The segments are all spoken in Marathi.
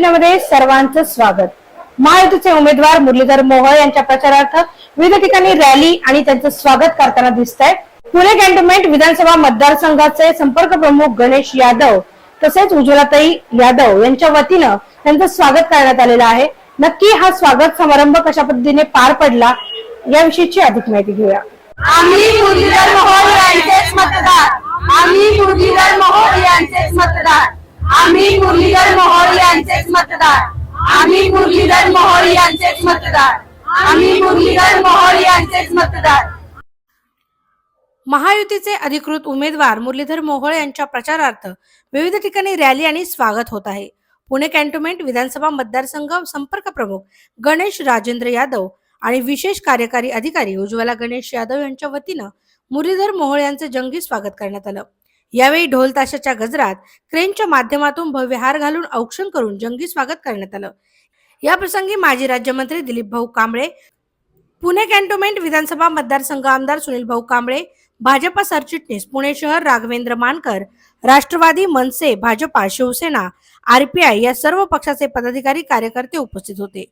बुलेटिनमध्ये सर्वांचं स्वागत. महायुतीचे उमेदवार मुरलीधर मोहोळ यांच्या प्रचारार्थ विविध ठिकाणी रॅली आणि त्यांचं स्वागत करताना दिसत आहे पुणे कॅन्टोन्मेंट विधानसभा मतदारसंघाचे संपर्क प्रमुख गणेश यादव तसेच उज्ज्वलाताई यादव यांच्या वतीनं त्यांचं स्वागत करण्यात आलेलं आहे. नक्की हा स्वागत समारंभ कशा पद्धतीने पार पडला याविषयीची अधिक माहिती घेऊया. आम्ही मुरलीधर मोहोळ यांचेच मतदार. आम्ही मुरलीधर मोहोळ यांचेच मतदार. आम्ही मुरलीधर मोहोळ यांचेच मतदार. आम्ही मुरलीधर मोहोळ यांचेच मतदार. आम्ही मुरलीधर मोहोळ यांचेच मतदार. महायुतीचे अधिकृत उमेदवार मुरलीधर मोहोळ यांच्या प्रचारार्थ विविध ठिकाणी रॅली आणि स्वागत होत आहे. पुणे कॅन्टोन्मेंट विधानसभा मतदारसंघ संपर्क प्रमुख गणेश राजेंद्र यादव आणि विशेष कार्यकारी अधिकारी उज्ज्वला गणेश यादव यांच्या वतीनं मुरलीधर मोहोळ यांचे जंगी स्वागत करण्यात आलं. यावेळी ढोल ताशाच्या गजरात क्रेनच्या माध्यमातून भव्य हार घालून औक्षण करून जंगी स्वागत करण्यात आलं. या प्रसंगी माजी राज्यमंत्री दिलीप भाऊ कांबळे पुणे कॅन्टोन्मेंट विधानसभा मतदारसंघ आमदार सुनील भाऊ कांबळे भाजपा सरचिटणीस पुणे शहर राघवेंद्र मानकर राष्ट्रवादी मनसे भाजपा शिवसेना आरपीआय या सर्व पक्षाचे पदाधिकारी कार्यकर्ते उपस्थित होते.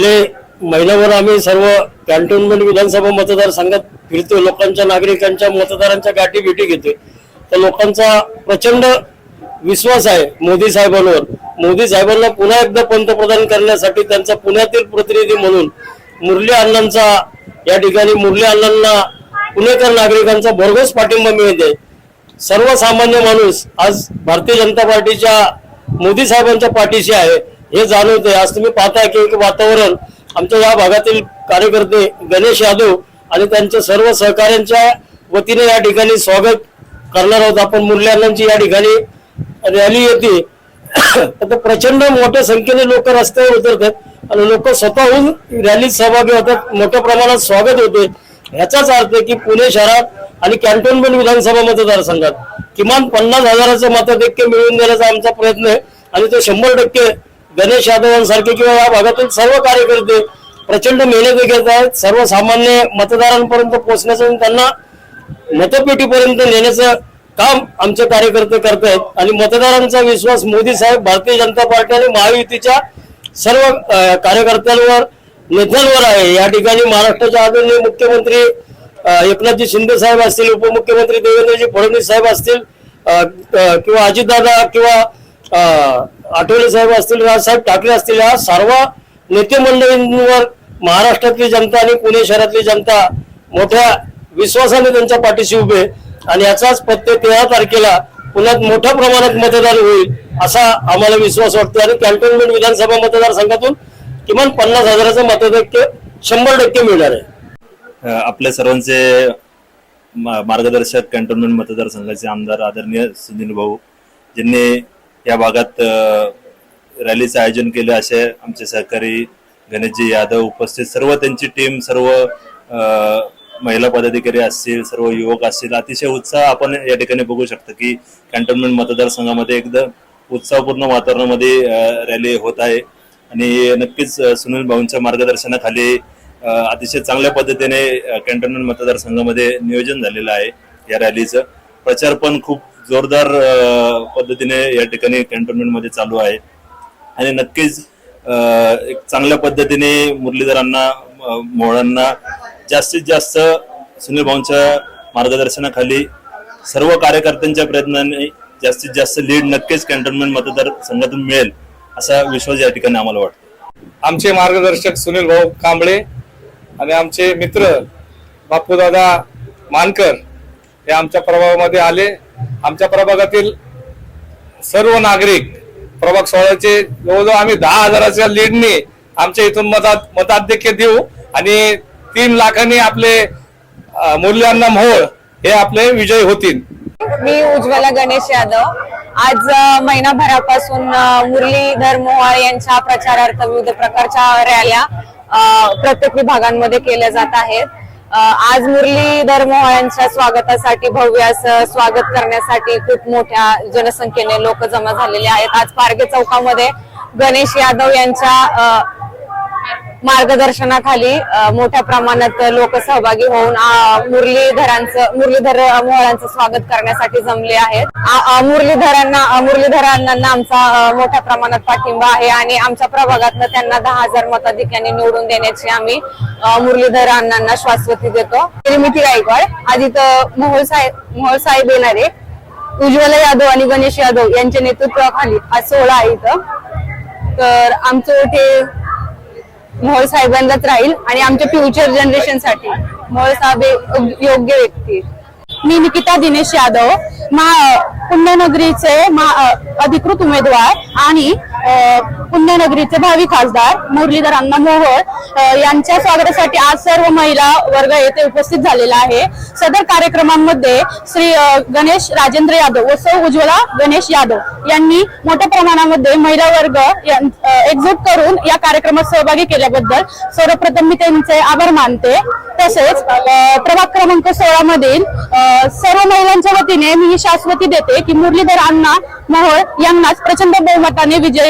गेले महिनाभर आम्ही सर्व कॅन्टोन्मेंट विधानसभा मतदारसंघात फिरतो. लोकांच्या नागरिकांच्या मतदारांच्या गाठी भेटी घेतोय. तर लोकांचा प्रचंड विश्वास आहे मोदी साहेबांवर. मोदी साहेबांना पुन्हा एकदा पंतप्रधान करण्यासाठी त्यांचा पुण्यातील प्रतिनिधी म्हणून मुरली अण्णांचा या ठिकाणी मुरली अण्णांना पुणेकर नागरिकांचा भरघोस पाठिंबा मिळते सर्वसामान्य माणूस आज भारतीय जनता पार्टीच्या मोदी साहेबांच्या पाठीशी आहे. हे जाणवते आज तुम्ही पाहताय की एक वातावरण आमच्या या भागातील कार्यकर्ते गणेश यादव आणि त्यांच्या सर्व सहकाऱ्यांच्या वतीने या ठिकाणी स्वागत करणार आहोत. आपण मुरल्यांची या ठिकाणी रॅली येते. आता प्रचंड मोठ्या संख्येने लोक रस्त्यावर उतरतात आणि लोक स्वतःहून रॅलीत सहभागी होतात. मोठ्या प्रमाणात स्वागत होते ह्याचाच अर्थ आहे की पुणे शहरात आणि कॅन्टोन्मेंट विधानसभा मतदारसंघात किमान पन्नास हजाराचं मतदैक्य मिळवून देण्याचा आमचा प्रयत्न आहे. आणि तो शंभर टक्के गणेश यादवांसारखे किंवा या भागातील सर्व कार्यकर्ते प्रचंड मेहनत घेत आहेत. सर्वसामान्य मतदारांपर्यंत पोहोचण्याचं आणि त्यांना मतपेटीपर्यंत नेण्याचं काम आमचे कार्यकर्ते करतायत आणि मतदारांचा विश्वास मोदी साहेब भारतीय जनता पार्टी आणि महायुतीच्या सर्व कार्यकर्त्यांवर नेत्यांवर आहे. या ठिकाणी महाराष्ट्राचे आदरणीय मुख्यमंत्री एकनाथजी शिंदे साहेब असतील उपमुख्यमंत्री देवेंद्रजी फडणवीस साहेब असतील किंवा अजितदादा किंवा आठवले साहेब असतील राजसाहेब ठाकरे असतील या सर्व नेते मंडळींवर महाराष्ट्रातली जनता आणि पुणे शहरातली जनता मोठ्या विश्वासाने त्यांच्या पाठीशी उभे आहे. आणि याचाच प्रत्येक तेरा तारखेला पुण्यात मोठ्या प्रमाणात मतदान होईल असा आम्हाला विश्वास वाटतो आणि कॅन्टोन्मेंट विधानसभा मतदारसंघातून किमान पन्नास हजाराचं मतदाक्य शंभर टक्के मिळणार आहे आपल्या सर्वांचे मा- मार्गदर्शक कॅन्टोन्मेंट मतदारसंघाचे आमदार आदरणीय सुनील भाऊ ज्यांनी या भागात रॅलीचं आयोजन केलं. असे आमचे सहकारी गणेशजी यादव उपस्थित. सर्व त्यांची टीम सर्व महिला पदाधिकारी असतील सर्व युवक असतील अतिशय उत्साह आपण या ठिकाणी बघू शकतो की कॅन्टोन्मेंट मतदारसंघामध्ये एकदम उत्साहपूर्ण वातावरणामध्ये रॅली होत आहे. आणि नक्कीच सुनील भाऊंच्या मार्गदर्शनाखाली अतिशय चांगल्या पद्धतीने अ, कॅन्टोन्मेंट मतदारसंघामध्ये नियोजन झालेलं आहे या रॅलीचं. प्रचार पण खूप जोरदार पद्धतीने या ठिकाणी कॅन्टोन्मेंटमध्ये चालू आहे. आणि नक्कीच एक चांगल्या पद्धतीने मुरलीधरांना मोहळांना जास्तीत जास्त सुनील भाऊंच्या मार्गदर्शनाखाली सर्व कार्यकर्त्यांच्या प्रयत्नाने जास्तीत जास्त लीड नक्कीच कॅन्टोन्मेंट मतदारसंघातून मिळेल असा विश्वास या ठिकाणी आम्हाला वाटतो. आमचे मार्गदर्शक सुनील भाऊ कांबळे आणि आमचे मित्र बापूदादा मानकर हे आमच्या प्रभावामध्ये आले. आमच्या प्रभागातील सर्व नागरिक प्रभाग सोहळ्याचे जवळजवळ आम्ही दहा हजाराच्या लीडने आमच्या इथून मतात मताधिक्य देऊ आणि तीन लाखांनी आपले मूल्यांना मोहोळ हे आपले विजय होतील. मी उज्ज्वला गणेश यादव. आज महिनाभरापासून मुरलीधर मोहोळ यांच्या प्रचारार्थ विविध प्रकारच्या रॅल्या प्रत्येक विभागांमध्ये केल्या जात आहेत. आज मुरलीधर मोहोळ यांच्या स्वागतासाठी भव्य असं स्वागत करण्यासाठी खूप मोठ्या जनसंख्येने लोक जमा झालेले आहेत. आज पारगे चौकामध्ये गणेश यादव यांच्या मार्गदर्शनाखाली मोठ्या प्रमाणात लोक सहभागी होऊन मुरलीधरांचं मुरलीधर मोहळांचं स्वागत करण्यासाठी जमले आहेत. मुरलीधरांना मुरलीधरांना आमचा मोठ्या प्रमाणात पाठिंबा आहे आणि आमच्या प्रभागातनं त्यांना दहा हजार मताधिक्यांनी निवडून देण्याची आम्ही मुरलीधर अण्णांना श्वासवती देतो. निर्मिती गायकवाड तर मोहोळ साहेब मोहोळ साहेब येणारे उज्ज्वला यादव आणि गणेश यादव यांच्या नेतृत्वाखाली आज सोहळा आहे इथं. तर आमचं ते मोहोळ साहेबांनाच राहील आणि आमच्या फ्युचर जनरेशनसाठी मोहोळ साहेब योग्य व्यक्ती. मी निकिता दिनेश यादव मा पुण्यनगरीचे मा- अधिकृत उमेदवार आणि पुण्यनगरीचे भावी खासदार मुरलीधर अण्णा मोहोळ यांच्या स्वागतासाठी आज सर्व महिला वर्ग येथे उपस्थित झालेला आहे. सदर कार्यक्रमांमध्ये श्री गणेश राजेंद्र यादव व सौ उज्ज्वला गणेश यादव यांनी मोठ्या प्रमाणामध्ये महिला वर्ग एकजूट करून या कार्यक्रमात सहभागी केल्याबद्दल सर्वप्रथम मी त्यांचे आभार मानते. तसेच प्रभाग क्रमांक सोळा मधील सर्व महिलांच्या वतीने मी ही शाश्वती देते की मुरलीधर अण्णा मोहोळ यांनाच प्रचंड बहुमताने विजयी